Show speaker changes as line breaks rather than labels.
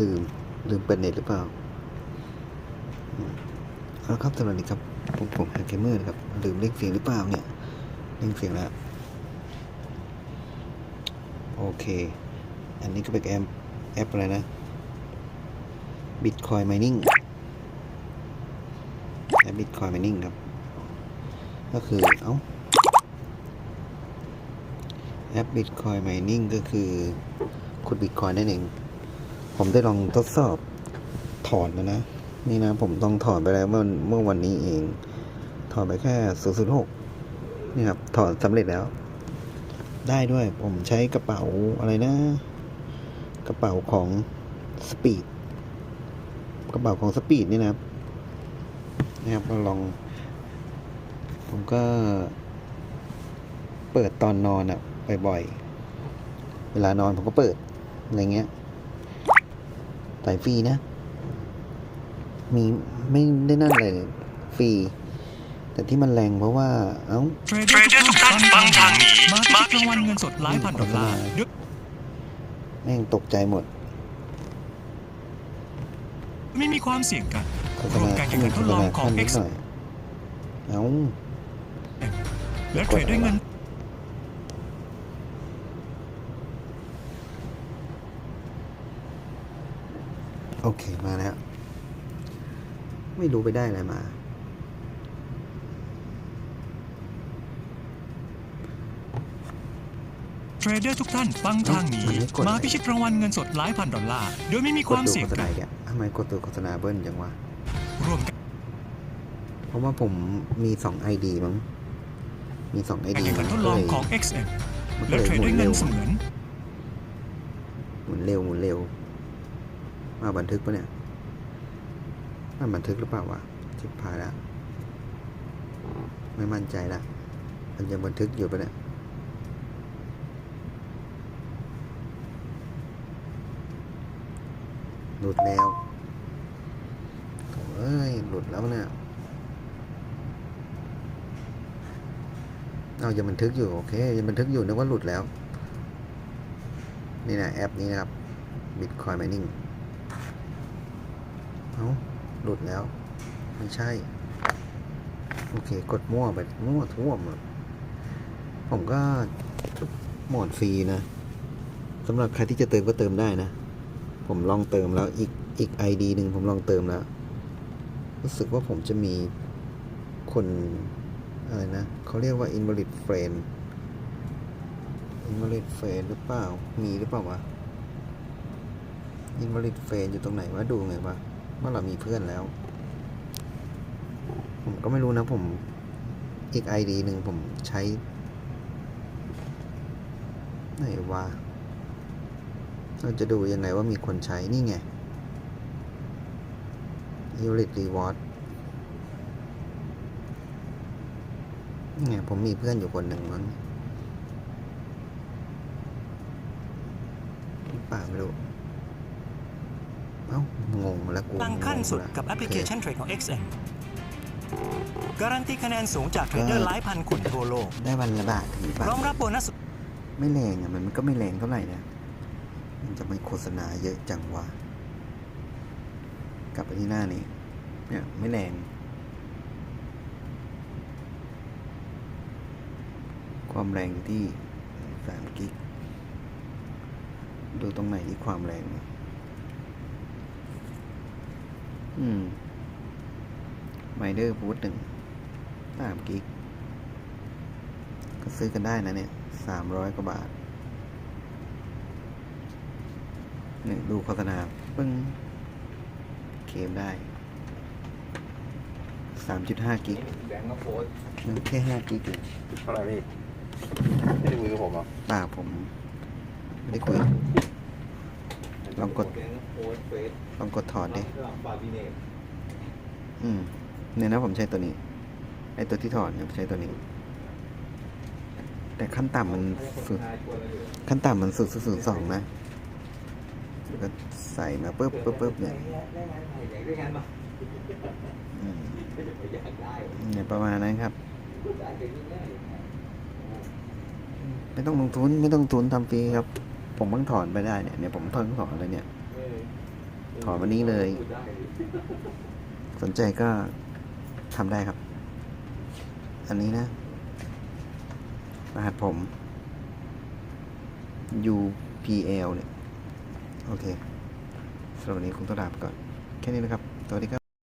ลืม ลืมเปิดเน็ตหรือเปล่าอืมเอาละครับสวัสดีครับ ผมผมแฮกเกมเมอร์นะครับ ลืมเล่งเสียงหรือเปล่าเนี่ยเล่งเสียงแล้ว โอเค อันนี้ก็เป็นแอปแอปอะไรนะ Bitcoin Mining แอป Bitcoin Mining ครับ ก็คือ เอ้าแอป Bitcoin Mining ก็คือขุด Bitcoin นั่นเอง ผมได้ลองทดสอบถอนแล้วนะ นี่นะผมต้องถอนไปแล้วเมื่อเมื่อวันนี้เอง ถอนไปแค่0.6 นี่ครับถอนสำเร็จแล้ว ได้ด้วยผมใช้กระเป๋าอะไรนะ กระเป๋าของสปีดกระเป๋าของสปีดนี่นะครับนะครับก็ลอง ผมก็ เปิดตอนนอนอะบ่อยๆ เวลานอนผมก็เปิด อะไรเงี้ย สายฟรีนะ มีไม่ได้นั่นเลยฟรีแต่ที่มันแรงเพราะว่า เอ้า
เทรดเดอร์ทุกท่านฟังทางนี้มาพิชิตรางวัลเงินสดหลายพันดอลลาร์ด้วย
แม่งตกใจหมด
ไม่มีความเสี่ยงกัน
โฆษ
รวม
ณา
การ
ขึ้
แข่
น
งขัน
โฆ
ทด
ษ
ลอง
ณา
ของ
ขั้นนิด
X
หน่อยเอ้า
และเทรดด้วยเงิน
อเค มาแล้ว ไม่รู้ไปได้อะไรมา
เทรดเดอร์ทุกท่านฟังทางนี้
มันไม่กดอะไร
มาพิชิตรางวัลเงินสดหลายพันดอลลาร์โดยไม่มี
ก
ค
ด
วาม
ดู
เสี่ยง
โฆษ
กั
ณานอีกอะทำไมกดดูโฆษณาเบิ้ลจังวะ
รวมกัน
เพราะว่าผมมีสองไอดีมั้ง มีสองไอ
การ
ดี
แข่งขันทดลองของ XM
มันก็
และ
เลย
เทรด
หมุ
ด้วย
น
เงิ
เร็
น
ว
เสมือน
หมุนเร็วหมุนเร็ว มาบันทึกปะเนี่ยมันบันทึกหรือเปล่าวะชิบพายแล้ว ไม่มั่นใจละมันยังบันทึกอยู่ปะเนี่ยหลุดแล้วเอ้ย หลุดแล้วเนี่ย เอายังบันทึกอยู่โอเคยังบันทึกอยู่นึกว่าหลุดแล้ว นี่นะแอปนี้นะครับ Bitcoin Mining เอาหลุดแล้ว ไม่ใช่ โอเค กดมั่วไปมั่วทั่วหมดผมก็หมดฟรีนะสำหรับใครที่จะเติมก็เติมได้นะ ผมลองเติมแล้วอีกอีก ID หนึ่งผมลองเติมแล้ว รู้สึกว่าผมจะมีคนอะไรนะเขาเรียกว่า invalid friend invalid friend หรือเปล่า มีหรือเปล่าวะ invalid friend อยู่ตรงไหนวะ ดูไงวะ ว่าเรามีเพื่อนแล้ว ผมก็ไม่รู้นะผมอีก ID หนึ่งผมใช้ ไหนวะเราจะดูยังไงว่ามีคนใช้นี่ไง u l i t Reward นี่ไงผมมีเพื่อนอยู่คนหนึ่งมั้งเปล่าไม่รู้ เอ้างงแล้วกู
ตั้งขั้นสุด
งงละ
กับแอปพลิเคชัน
โเท
รดของ XM การันตีคะแนนสูงจากเทรดเดอร์หลายพันคนทั่วโลก
อเคได้วันละบาทถึง
พ
บา
ร้อม
ท
รับโบนัสสุด
ไม่แรงอะมันก็ไม่แรงเท่าไหร่นะมันจะไม่โฆษณาเยอะจังวะกลับไปที่หน้านี้เนี่ยไม่แรงความแรงอยู่ที่สามกิก ดูตรงไหนที่ความแรงเนี่ย อืมไมเดอร์บูทหนึ่งสามกิก ก็ซื้อกันได้นะเนี่ยสามร้อยกว่าบาทเนี่ยดูโฆษณาปึ้งเคลมได้สามจุดห้ากิก
แบงก์ก็โพสต์
แค่ห้ากิกเอง
เท่าไหร่พี่ไม่ได้คุยกับผมเหรอ
เปล่าผม ไม่ได้คุย ลองกด ลองกดถอนดิ อืม เนี่ยนะผมใช้ตัวนี้ ไอตัวที่ถอนเนี่ยผมใช้ตัวนี้ แต่ขั้นต่ำมันสุด ขั้นต่ำมันสุดสุดสองนะแล้วก็ใส่มาปุ๊บปุ๊บปุ๊บเนี่ยเนี่ยประมาณนั้นครับ
ไม่
ต้องลงทุนไม่ต้องทุนทำฟรีครับ ผมเพิ่งถอนไปได้เนี่ยเนี่ยผมเพิ่งถอนเลยเนี่ย ถอนวันนี้เลย สนใจก็ทำได้ครับ อันนี้นะ รหัสผม UPL เนี่ย โอเคสำหรับวันนี้คงต้องลาไปก่อน แค่นี้นะครับสวัสดีครับ